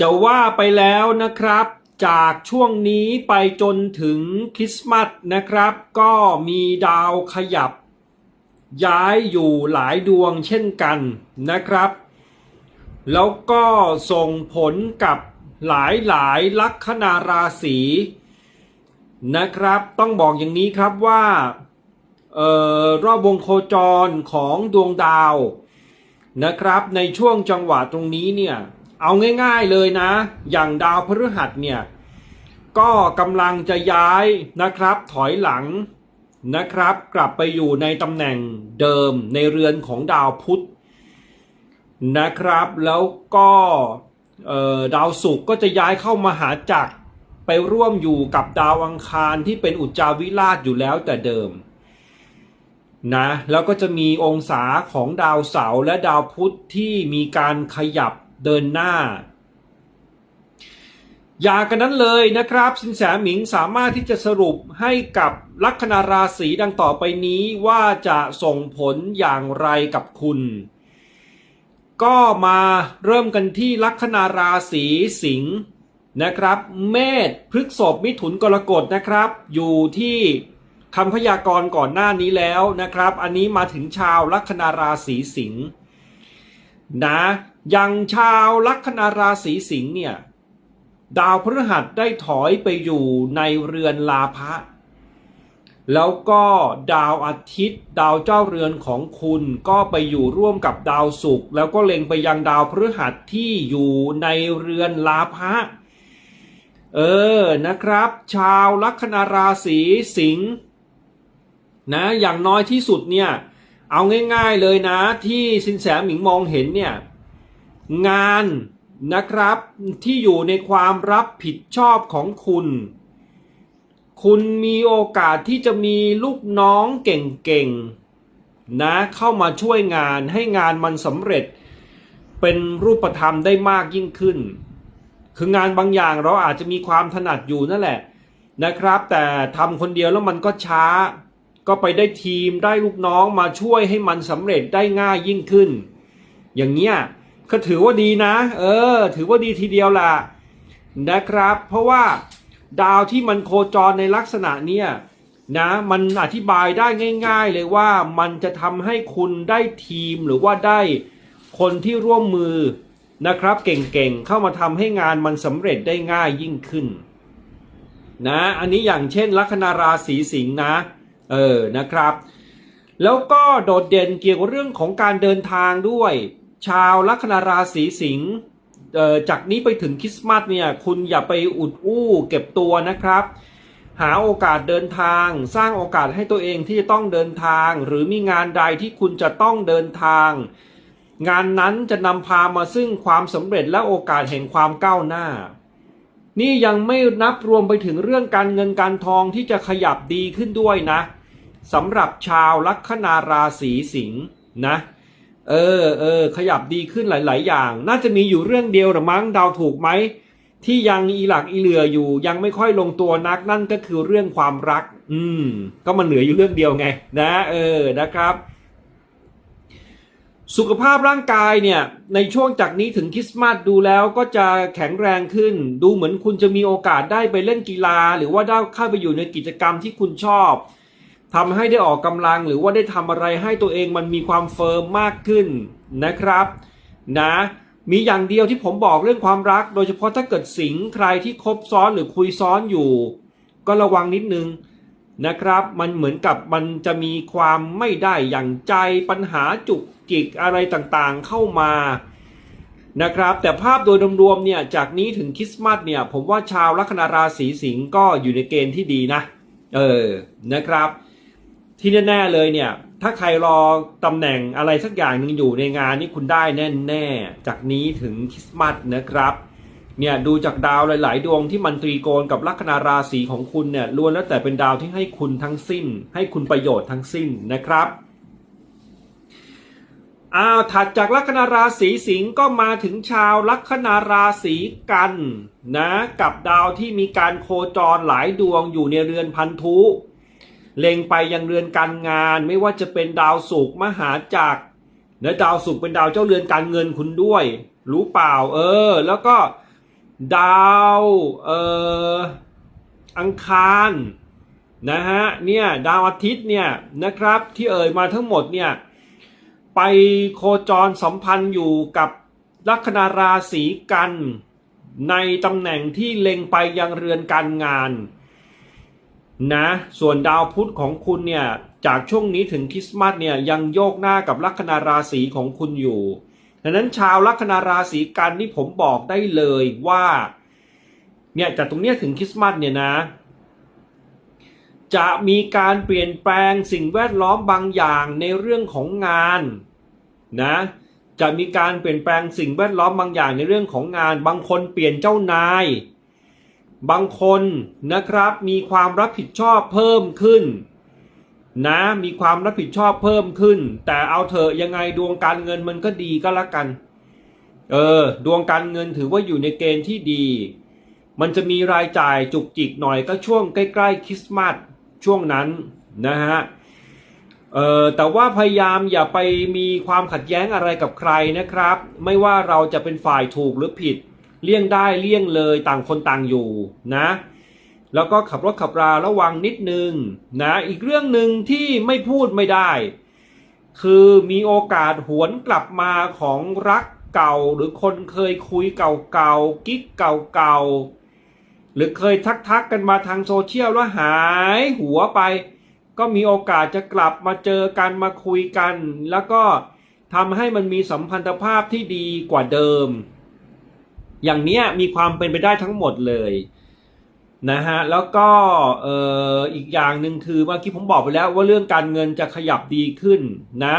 จะว่าไปแล้วนะครับ จากช่วงนี้ไปจนถึงคริสต์มาสนะครับ ก็มีดาวขยับ ย้ายอยู่หลายดวงเช่นกันนะครับ แล้วก็ส่งผลกับหลายหลายลัคนาราศีนะครับ ต้องบอกอย่างนี้ครับว่าออรอบวงโคจรของดวงดาวนะครับ ในช่วงจังหวะตรงนี้เนี่ย เอาง่ายๆเลยนะ อย่างดาวพฤหัสเนี่ยก็กำลังจะย้ายนะครับ ถอยหลังนะครับ กลับไปอยู่ในตำแหน่งเดิมในเรือนของดาวพุธนะครับ แล้วก็ดาวศุกร์ก็จะย้ายเข้ามาหาจักรไปร่วมอยู่กับดาวอังคารที่เป็นอุจจาวิราชอยู่แล้วแต่เดิมนะแล้วก็จะมีองศาของดาวเสาร์และดาวพุธที่มีการขยับ เดินหน้า อย่ากันนั้นเลยนะครับ สินแสหมิงสามารถที่จะสรุปให้กับลัคนาราศีดังต่อไปนี้ว่าจะส่งผลอย่างไรกับคุณ ก็มาเริ่มกันที่ลัคนาราศีสิงห์นะครับ เมษพฤกษภมิถุนกรกฎนะครับ อยู่ที่คำพยากรณ์ก่อนหน้านี้แล้วนะครับ อันนี้มาถึงชาวลัคนาราศีสิงห์ นะอย่างชาวลัคนาราศีสิงห์เนี่ยดาวพฤหัสได้ถอยไปอยู่ในเรือนลาภะแล้วก็ดาวอาทิตย์ ดาวเจ้าเรือนของคุณก็ไปอยู่ร่วมกับดาวศุกร์แล้วก็เล็งไปยังดาวพฤหัสที่อยู่ในเรือนลาภะเออนะครับ ชาวลัคนาราศีสิงห์นะอย่างน้อยที่สุดเนี่ย เอาง่ายๆเลยนะที่สินแสหมิงมองเห็นเนี่ยงานนะครับที่อยู่ในความรับผิดชอบของคุณ คุณมีโอกาสที่จะมีลูกน้องเก่งๆนะเข้ามาช่วยงานให้งานมันสำเร็จ เป็นรูปธรรมได้มากยิ่งขึ้น คืองานบางอย่างเราอาจจะมีความถนัดอยู่นั่นแหละนะครับ แต่ทำคนเดียวแล้วมันก็ช้า ก็ไปได้ทีมได้ลูกน้องมาช่วยให้มันสำเร็จได้ง่ายยิ่งขึ้น อย่างเงี้ยก็ถือว่าดีนะ เออ ถือว่าดีทีเดียวล่ะนะครับ เพราะว่าดาวที่มันโคจรในลักษณะเนี้ยนะมันอธิบายได้ง่าย ๆ เลยว่ามันจะทำให้คุณได้ทีมหรือว่าได้คนที่ร่วมมือนะครับ เก่งๆเข้ามาทำให้งานมันสำเร็จได้ง่ายยิ่งขึ้น นะ อันนี้อย่างเช่นลัคนาราศีสิงห์นะ เออนะครับ แล้วก็โดดเด่นเกี่ยวกับเรื่องของการเดินทางด้วย ชาวลัคนาราศีสิงห์เอ่อจากนี้ไปถึงคริสต์มาสเนี่ยคุณอย่าไปอุดอู้เก็บตัวนะครับ หาโอกาสเดินทาง สร้างโอกาสให้ตัวเองที่จะต้องเดินทาง หรือมีงานใดที่คุณจะต้องเดินทาง งานนั้นจะนำพามาซึ่งความสำเร็จและโอกาสแห่งความก้าวหน้า นี่ยังไม่นับรวมไปถึงเรื่องการเงินการทองที่จะขยับดีขึ้นด้วยนะ สำหรับชาวลัคนาราศีสิงห์นะเออเออขยับดีขึ้นหลาย ๆ อย่าง น่าจะมีอยู่เรื่องเดียวหรือมั้งดาวถูกไหมที่ยังอีหลักอีเหลืออยู่ยังไม่ค่อยลงตัวนักนั่นก็คือเรื่องความรัก อืม ก็มันเหลืออยู่เรื่องเดียวไง นะ เออนะครับ สุขภาพร่างกายเนี่ย ในช่วงจากนี้ถึงคริสต์มาสดูแล้วก็จะแข็งแรงขึ้น ดูเหมือนคุณจะมีโอกาสได้ไปเล่นกีฬา หรือว่าได้เข้าไปอยู่ในกิจกรรมที่คุณชอบ ทำให้ได้ออกกำลังหรือว่าได้ทำอะไรให้ตัวเองมันมีความเฟิร์มมากขึ้นนะครับนะมีอย่างเดียวที่ผมบอกเรื่องความรัก โดยเฉพาะถ้าเกิดสิงใครที่คบซ้อนหรือคุยซ้อนอยู่ ก็ระวังนิดนึงนะครับ มันเหมือนกับมันจะมีความไม่ได้อย่างใจปัญหาจุกจิกอะไรต่างๆเข้ามานะครับ แต่ภาพโดยรวมๆเนี่ยจากนี้ถึงคริสต์มาสเนี่ย ผมว่าชาวลัคนาราศีสิงห์ก็อยู่ในเกณฑ์ที่ดีนะ เออนะครับ ที่แน่ๆเลยเนี่ย ถ้าใครรอตำแหน่งอะไรสักอย่างหนึ่งอยู่ในงานนี่คุณได้แน่ๆ จากนี้ถึงคริสต์มาสนะครับเนี่ยดูจากดาวหลาย ๆ ดวงที่มันตรีโกณกับลัคนาราศีของคุณเนี่ยล้วนแล้วแต่เป็นดาวที่ให้คุณทั้งสิ้น ให้คุณประโยชน์ทั้งสิ้นนะครับอ้าวถัดจากลัคนาราศีสิงห์ก็มาถึงชาวลัคนาราศีกันนะกับดาวที่มีการโคจรหลายดวงอยู่ในเรือนพันธุ เล็งไปยังเรือนการงาน ไม่ว่าจะเป็นดาวศุกร์มหาจักรและดาวศุกร์เป็นดาวเจ้าเรือนการเงินคุณด้วย รู้เปล่า เออ แล้วก็ดาวเอ่ออังคารนะฮะเนี่ยดาวอาทิตย์เนี่ยนะครับที่เอ่ยมาทั้งหมดเนี่ยไปโคจรสัมพันธ์อยู่กับลัคนาราศีกัน ในตำแหน่งที่เล็งไปยังเรือนการงาน นะส่วนดาวพุธของคุณเนี่ยจากช่วงนี้ถึงคริสต์มาสเนี่ยยังโยกหน้ากับลัคนาราศีของคุณอยู่ดังนั้นชาวลัคนาราศีกันนี่ผมบอกได้เลยว่าเนี่ยจากตรงเนี้ยถึงคริสต์มาสเนี่ยนะ จะมีการเปลี่ยนแปลงสิ่งแวดล้อมบางอย่างในเรื่องของงานนะจะมีการเปลี่ยนแปลงสิ่งแวดล้อมบางอย่างในเรื่องของงาน บางคนเปลี่ยนเจ้านาย บางคนนะครับมีความรับผิดชอบเพิ่มขึ้นนะมีความรับผิดชอบเพิ่มขึ้น แต่เอาเถอะยังไงดวงการเงินมันก็ดีก็แล้วกัน เออ ดวงการเงินถือว่าอยู่ในเกณฑ์ที่ดี มันจะมีรายจ่ายจุกจิกหน่อยก็ช่วงใกล้ๆคริสต์มาสช่วงนั้นนะฮะเออแต่ว่าพยายามอย่าไปมีความขัดแย้งอะไรกับใครนะครับ ไม่ว่าเราจะเป็นฝ่ายถูกหรือผิด เลี่ยงได้เลี่ยงเลยต่างคนต่างอยู่นะแล้วก็ขับรถขับราระวังนิดนึงนะอีกเรื่องหนึ่งที่ไม่พูดไม่ได้ คือมีโอกาสหวนกลับมาของรักเก่าหรือคนเคยคุยเก่าๆกิ๊กเก่าๆหรือเคยทักๆกันมาทางโซเชียลแล้วหายหัวไป ก็มีโอกาสจะกลับมาเจอกันมาคุยกัน แล้วก็ทำให้มันมีสัมพันธภาพที่ดีกว่าเดิม อย่างเนี้ยมีความเป็นไปได้ทั้งหมดเลยนะฮะแล้วก็เอ่ออีกอย่างหนึ่งคือเมื่อกี้ผมบอกไปแล้วว่าเรื่องการเงินจะขยับดีขึ้นนะ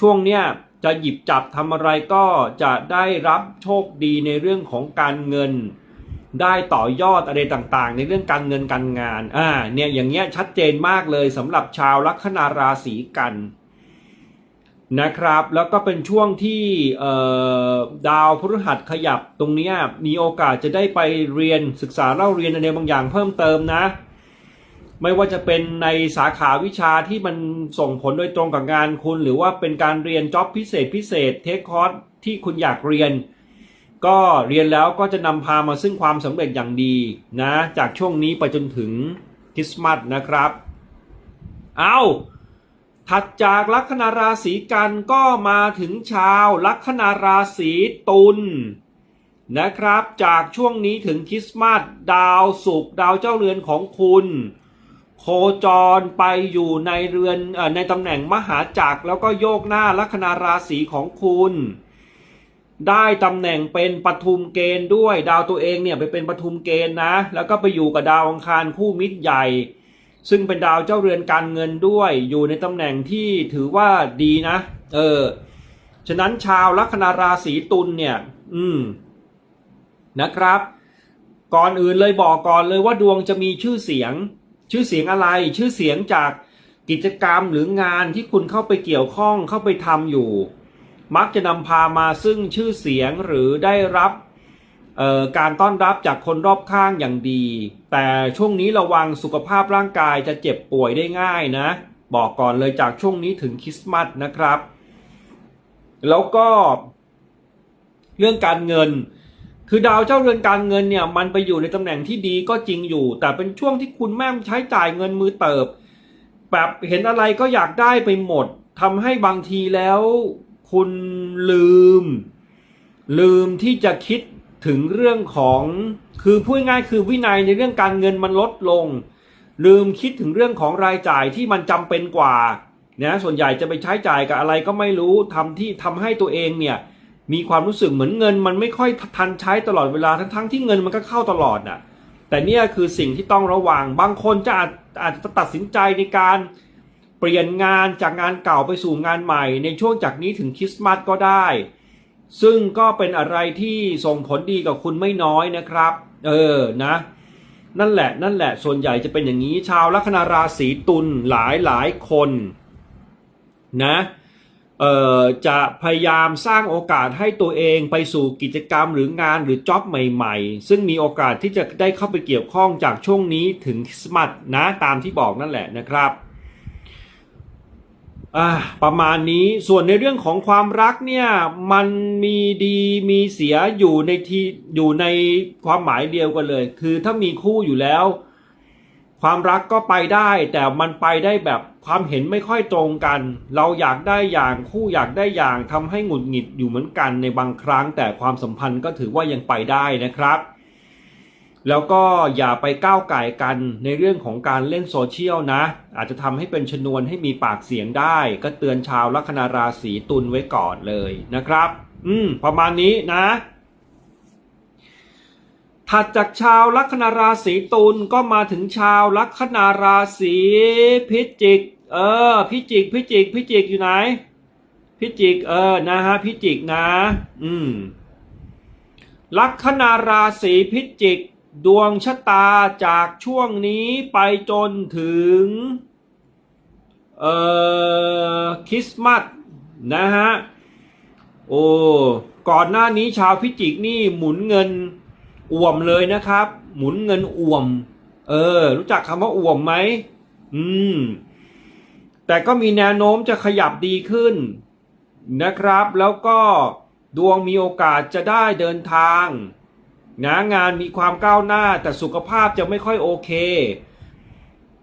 ช่วงเนี้ยจะหยิบจับทำอะไรก็จะได้รับโชคดีในเรื่องของการเงิน ได้ต่อยอดอะไรต่างๆ ในเรื่องการเงินการงานอ่าเนี่ยอย่างเงี้ยชัดเจนมากเลยสำหรับชาวลัคนาราศีกัน นะครับ แล้วก็เป็นช่วงที่ดาวพฤหัสขยับตรงนี้มีโอกาสจะได้ไปเรียนศึกษาเล่าเรียนอะไรบางอย่างเพิ่มเติมนะ ไม่ว่าจะเป็นในสาขาวิชาที่มันส่งผลโดยตรงกับงานคุณ หรือว่าเป็นการเรียนจ็อบพิเศษพิเศษเทคคอร์สที่คุณอยากเรียน ก็เรียนแล้วก็จะนำพามาซึ่งความสำเร็จอย่างดีนะ จากช่วงนี้ไปจนถึงคริสต์มาสนะครับ เอา ถัดจากลัคนาราศีกันก็มาถึงชาวลัคนาราศีตุลนะครับ จากช่วงนี้ถึงคริสต์มาสดาวศุกดาวเจ้าเรือนของคุณ โคจรไปอยู่ในเรือนอในตำแหน่งมหาจักรแล้วก็โยกหน้าลัคนาราศีของคุณ ได้ตำแหน่งเป็นปทุมเกณฑ์ด้วยดาวตัวเองเนี่ยไปเป็นปทุมเกณฑ์นะ แล้วก็ไปอยู่กับดาวอังคารคู่มิตรใหญ่ ซึ่งเป็นดาวเจ้าเรือนการเงินด้วยอยู่ในตำแหน่งที่ถือว่าดีนะ เออ ฉะนั้นชาวลัคนาราศีตุลเนี่ย อืมนะครับ ก่อนอื่นเลยบอกก่อนเลยว่าดวงจะมีชื่อเสียง ชื่อเสียงอะไร ชื่อเสียงจากกิจกรรมหรืองานที่คุณเข้าไปเกี่ยวข้องเข้าไปทำอยู่ มักจะนำพามาซึ่งชื่อเสียงหรือได้รับ การต้อนรับจากคนรอบข้างอย่างดี แต่ช่วงนี้ระวังสุขภาพร่างกายจะเจ็บป่วยได้ง่ายนะ บอกก่อนเลยจากช่วงนี้ถึงคริสต์มาสนะครับ แล้วก็ เรื่องการเงิน คือดาวเจ้าเรือนการเงินเนี่ย มันไปอยู่ในตำแหน่งที่ดีก็จริงอยู่ แต่เป็นช่วงที่คุณแม่ใช้จ่ายเงินมือเติบ แบบเห็นอะไรก็อยากได้ไปหมดทำให้บางทีแล้ว คุณลืม ลืมที่จะคิด ถึงเรื่องของคือพูดง่ายคือวินัยในเรื่องการเงินมันลดลง ลืมคิดถึงเรื่องของรายจ่ายที่มันจำเป็นกว่านะส่วนใหญ่จะไปใช้จ่ายกับอะไรก็ไม่รู้ทำที่ทำให้ตัวเองเนี่ยมีความรู้สึกเหมือนเงิน มันไม่ค่อยทันใช้ตลอดเวลาทั้งๆที่เงินมันก็เข้าตลอดน่ะแต่เนี่ยคือสิ่งที่ต้องระวังบางคนจะอาจอาจจะตัดสินใจในการเปลี่ยนงานจากงานเก่าไปสู่งานใหม่ ในช่วงจากนี้ถึงคริสต์มาสก็ได้ ซึ่งก็เป็นอะไรที่ส่งผลดีกับคุณไม่น้อยนะครับ เออนะ นั่นแหละนั่นแหละส่วนใหญ่จะเป็นอย่างนี้ชาวลัคนาราศีตุลหลายหลายคนนะเอ่อจะพยายามสร้างโอกาสให้ตัวเองไปสู่กิจกรรมหรืองานหรือจ็อบใหม่ๆ ซึ่งมีโอกาสที่จะได้เข้าไปเกี่ยวข้องจากช่วงนี้ถึงคริสต์มาสนะตามที่บอกนั่นแหละนะครับ อ่าประมาณนี้ส่วนในเรื่องของความรักเนี่ยมันมีดีมีเสียอยู่ในที่อยู่ในความหมายเดียวกันเลย คือถ้ามีคู่อยู่แล้ว ความรักก็ไปได้ แต่มันไปได้แบบความเห็นไม่ค่อยตรงกัน เราอยากได้อย่างคู่อยากได้อย่างทำให้หงุดหงิดอยู่เหมือนกันในบางครั้ง แต่ความสัมพันธ์ก็ถือว่ายังไปได้นะครับ แล้วก็อย่าไปก้าวไก่กันในเรื่องของการเล่นโซเชียลนะ อาจจะทำให้เป็นชนวนให้มีปากเสียงได้ ก็เตือนชาวลัคนาราศีตุลไว้ก่อนเลยนะครับ อืม ประมาณนี้นะ ถัดจากชาวลัคนาราศีตุลก็มาถึงชาวลัคนาราศีพิจิก เออ พิจิก พิจิก พิจิกอยู่ไหน พิจิก เออ นะฮะ พิจิกนะ อืม ลัคนาราศีพิจิก ดวงชะตาจากช่วงนี้ไปจนถึงเอ่อคริสต์มาสนะฮะโอ้ก่อนหน้านี้ชาวพิจิกนี่หมุนเงินอ่วมเลยนะครับ หมุนเงินอ่วม เออ รู้จักคำว่าอ่วมไหมอืม แต่ก็มีแนวโน้มจะขยับดีขึ้นนะครับ แล้วก็ดวงมีโอกาสจะได้เดินทาง นะงานมีความก้าวหน้าแต่สุขภาพจะไม่ค่อยโอเค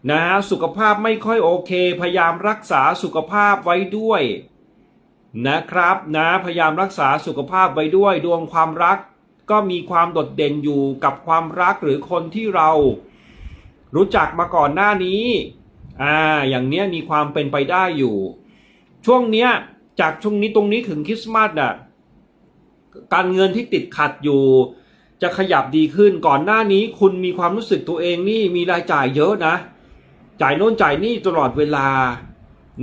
นะฮะสุขภาพไม่ค่อยโอเค พยายามรักษาสุขภาพไว้ด้วยนะครับนะพยายามรักษาสุขภาพไว้ด้วยดวงความรัก ก็มีความโดดเด่นอยู่กับความรักหรือคนที่เรา รู้จักมาก่อนหน้านี้อ่าอย่างเนี้ยมีความเป็นไปได้อยู่ ช่วงเนี้ยจากช่วงนี้ตรงนี้ถึงคริสต์มาสอะการเงินที่ติดขัดอยู่ จะขยับดีขึ้นก่อนหน้านี้คุณมีความรู้สึกตัวเองนี่มีรายจ่ายเยอะนะ จ่ายโน่นจ่ายนี่ตลอดเวลา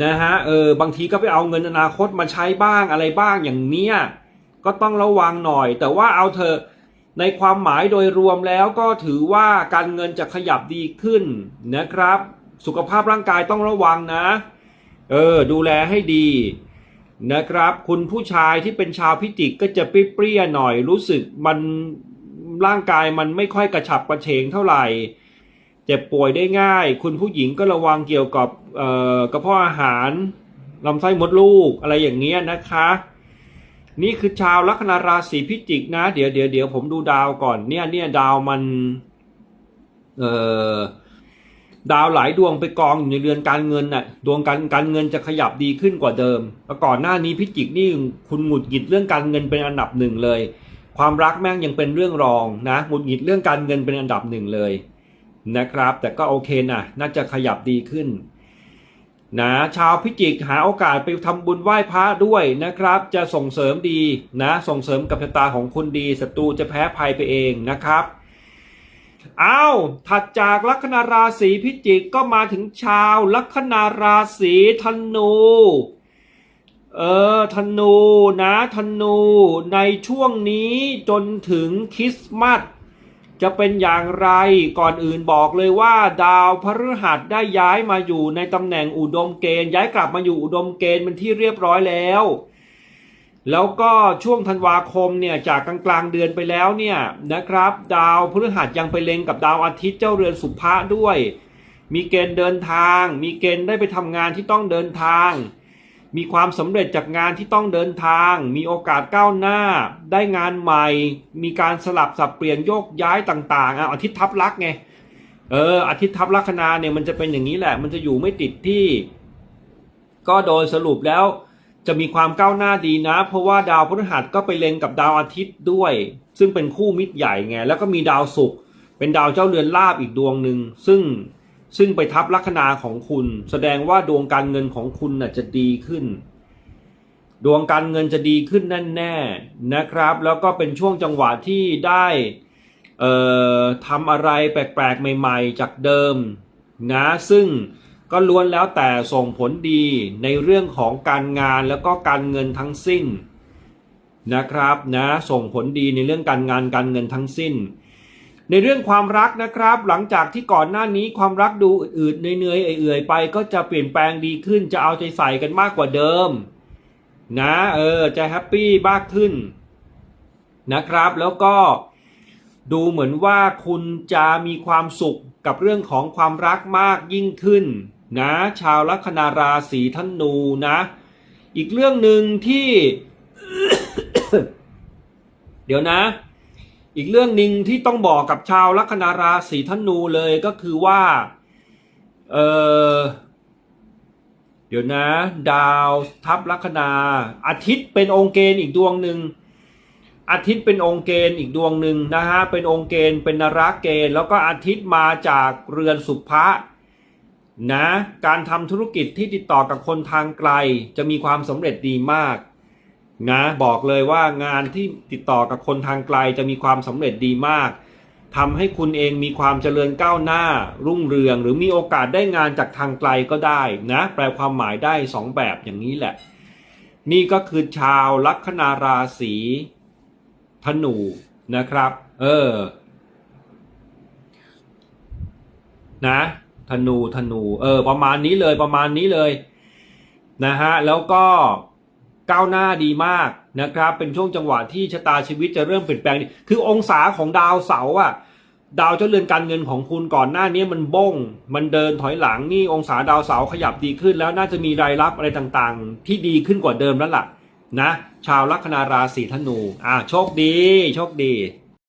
นะฮะเออบางทีก็ไปเอาเงินอนาคตมาใช้บ้างอะไรบ้างอย่างเนี้ยก็ต้องระวังหน่อย แต่ว่าเอาเถอะในความหมายโดยรวมแล้วก็ถือว่าการเงินจะขยับดีขึ้นนะครับ สุขภาพร่างกายต้องระวังนะ เออดูแลให้ดีนะครับ คุณผู้ชายที่เป็นชาวพิจิกก็จะเปรี้ยๆหน่อยรู้สึกมัน ร่างกายมันไม่ค่อยกระฉับกระเฉงเท่าไหร่ เจ็บป่วยได้ง่าย คุณผู้หญิงก็ระวังเกี่ยวกับกระเพาะอาหารลำไส้มดลูกอะไรอย่างเงี้ยนะคะ นี่คือชาวลัคนาราศีพิจิกนะ เดี๋ยวเดี๋ยวเดี๋ยวผมดูดาวก่อนเนี่ยเนี่ยดาวมันเอ่อดาวหลายดวงไปกองอยู่ในเรือนการเงินน่ะดวงการการเงินจะขยับดีขึ้นกว่าเดิมแล้วก่อนหน้านี้พิจิกนี่คุณหงุดหงิดเรื่องการเงินเป็นอันดับหนึ่งเลย ความรักแม่งยังเป็นเรื่องรองนะหงุดหงิดเรื่องการเงินเป็นอันดับหนึ่งเลยนะครับ แต่ก็โอเคนะน่าจะขยับดีขึ้นนะชาวพิจิกหาโอกาสไปทำบุญไหว้พระด้วยนะครับ จะส่งเสริมดีนะส่งเสริมกับชะตาของคุณดีศัตรูจะแพ้ภัยไปเองนะครับอ้าวถัดจากลัคนาราศีพิจิกก็มาถึงชาวลัคนาราศีธนู เออธนูนะธนูในช่วงนี้จนถึงคริสต์มาสจะเป็นอย่างไรก่อนอื่นบอกเลยว่าดาวพฤหัสได้ย้ายมาอยู่ในตำแหน่งอุดมเกณฑ์ ย้ายกลับมาอยู่อุดมเกณฑ์เป็นที่เรียบร้อยแล้ว แล้วก็ช่วงธันวาคมเนี่ยจากกลางกลางเดือนไปแล้วเนี่ยนะครับ ดาวพฤหัสยังไปเล็งกับดาวอาทิตย์เจ้าเรือนสุภะด้วย มีเกณฑ์เดินทาง มีเกณฑ์ได้ไปทำงานที่ต้องเดินทาง มีความสำเร็จจากงานที่ต้องเดินทาง มีโอกาสก้าวหน้า ได้งานใหม่ มีการสลับสับเปลี่ยนโยกย้ายต่างๆอาทิตย์ทับลักษ์ไง เอออาทิตย์ทับลัคนาเนี่ยมันจะเป็นอย่างนี้แหละ มันจะอยู่ไม่ติดที่ ก็โดยสรุปแล้วจะมีความก้าวหน้าดีนะ เพราะว่าดาวพฤหัสก็ไปเล็งกับดาวอาทิตย์ด้วย ซึ่งเป็นคู่มิตรใหญ่ไง แล้วก็มีดาวศุกร์เป็นดาวเจ้าเรือนลาบอีกดวงหนึ่ง ซึ่ง ซึ่งไปทับลัคนาของคุณ แสดงว่าดวงการเงินของคุณน่ะจะดีขึ้น ดวงการเงินจะดีขึ้นแน่ๆนะครับ แล้วก็เป็นช่วงจังหวะที่ได้เอ่อทำอะไรแปลกๆใหม่ ๆ จากเดิมนะซึ่งก็ล้วนแล้วแต่ส่งผลดีในเรื่องของการงานแล้วก็การเงินทั้งสิ้นนะครับนะส่งผลดีในเรื่องการงานการเงินทั้งสิ้น ในเรื่องความรักนะครับ หลังจากที่ก่อนหน้านี้ความรักดูอืดๆเนื่อยๆเอื่อยๆไป ก็จะเปลี่ยนแปลงดีขึ้น จะเอาใจใส่กันมากกว่าเดิม นะเออจะแฮปปี้มากขึ้นนะครับ แล้วก็ดูเหมือนว่าคุณจะมีความสุขกับเรื่องของความรักมากยิ่งขึ้น นะ ชาวลัคนาราศีธนูนะ อีกเรื่องหนึ่งที่ เดี๋ยวนะ อีกเรื่องหนึ่งที่ต้องบอกกับชาวลัคนาราศีธนูเลยก็คือว่า เออเดี๋ยวนะ ดาวทับลัคนา อาทิตย์เป็นองค์เกณฑ์อีกดวงหนึ่งอาทิตย์เป็นองค์เกณฑ์อีกดวงหนึ่งนะฮะเป็นองค์เกณฑ์เป็นนราเกณฑ์ แล้วก็อาทิตย์มาจากเรือนสุภะนะ การทำธุรกิจที่ติดต่อกับคนทางไกล จะมีความสำเร็จดีมาก นะบอกเลยว่างานที่ติดต่อกับคนทางไกลจะมีความสำเร็จดีมากทำให้คุณเองมีความเจริญก้าวหน้า รุ่งเรือง หรือมีโอกาสได้งานจากทางไกลก็ได้นะ แปลความหมายได้สองแบบอย่างนี้แหละ นี่ก็คือชาวลัคนาราศีธนูนะครับ เออ นะธนูธนู เออ ประมาณนี้เลยประมาณนี้เลย นะฮะ แล้วก็ ก้าวหน้าดีมากนะครับ เป็นช่วงจังหวะที่ชะตาชีวิตจะเริ่มเปลี่ยนแปลงดีคือองศาของดาวเสาร์อะดาวเจ้าเรือนการเงินของคุณก่อนหน้านี้มันบ้ง มันเดินถอยหลังนี่องศาดาวเสาร์ขยับดีขึ้นแล้วน่าจะมีรายรับอะไรต่างๆ ที่ดีขึ้นกว่าเดิมแล้วล่ะนะ ชาวลัคนาราศีธนู อ่าโชคดี โชคดี